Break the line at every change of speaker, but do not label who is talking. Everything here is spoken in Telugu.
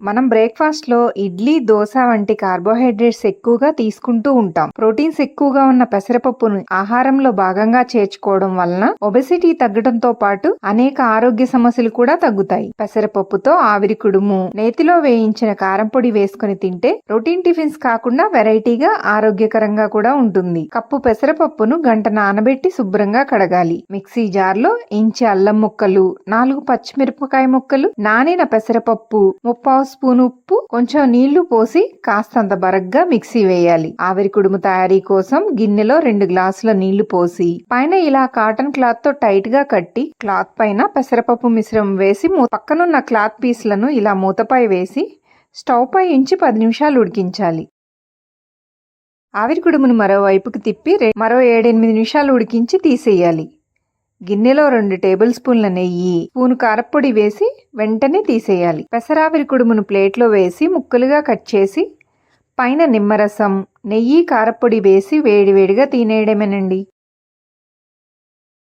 మనం బ్రేక్ఫాస్ట్లో ఇడ్లీ దోశ వంటి కార్బోహైడ్రేట్స్ ఎక్కువగా తీసుకుంటూ ఉంటాం. ప్రోటీన్స్ ఎక్కువగా ఉన్న పెసరపప్పును ఆహారంలో భాగంగా చేర్చుకోవడం వలన ఒబెసిటీ తగ్గడంతో పాటు అనేక ఆరోగ్య సమస్యలు కూడా తగ్గుతాయి. పెసరపప్పుతో ఆవిరి కుడుము నేతిలో వేయించిన కారం పొడి వేసుకుని తింటే ప్రోటీన్ టిఫిన్స్ కాకుండా వెరైటీగా ఆరోగ్యకరంగా కూడా ఉంటుంది. కప్పు పెసరపప్పును గంట నానబెట్టి శుభ్రంగా కడగాలి. మిక్సీ జార్లో ఇంచి అల్లం ముక్కలు నాలుగు పచ్చిమిరపకాయ ముక్కలు నానిన పెసరపప్పు ముప్పావు స్పూన్ ఉప్పు కొంచెం నీళ్ళు పోసి కాస్తంత బరగ్గా మిక్సీ వేయాలి. ఆవిరి కుడుము తయారీ కోసం గిన్నెలో రెండు గ్లాసుల నీళ్ళు పోసి పైన ఇలా కాటన్ క్లాత్తో టైట్గా కట్టి క్లాత్ పైన పెసరపప్పు మిశ్రమం వేసి మూ- పక్కనున్న క్లాత్ పీస్లను ఇలా మూతపై వేసి స్టవ్ పై ఉంచి పది నిమిషాలు ఉడికించాలి. ఆవిరి కుడుమును మరోవైపుకి తిప్పి మరో ఏడెనిమిది నిమిషాలు ఉడికించి తీసేయాలి. గిన్నెలో రెండు టేబుల్ స్పూన్ల నెయ్యి స్పూను కారప్పొడి వేసి వెంటనే తీసేయాలి. పెసరావిరి కుడుమును ప్లేట్లో వేసి ముక్కలుగా కట్ చేసి పైన నిమ్మరసం నెయ్యి కారప్పొడి వేసి వేడివేడిగా తినేయడమేనండి.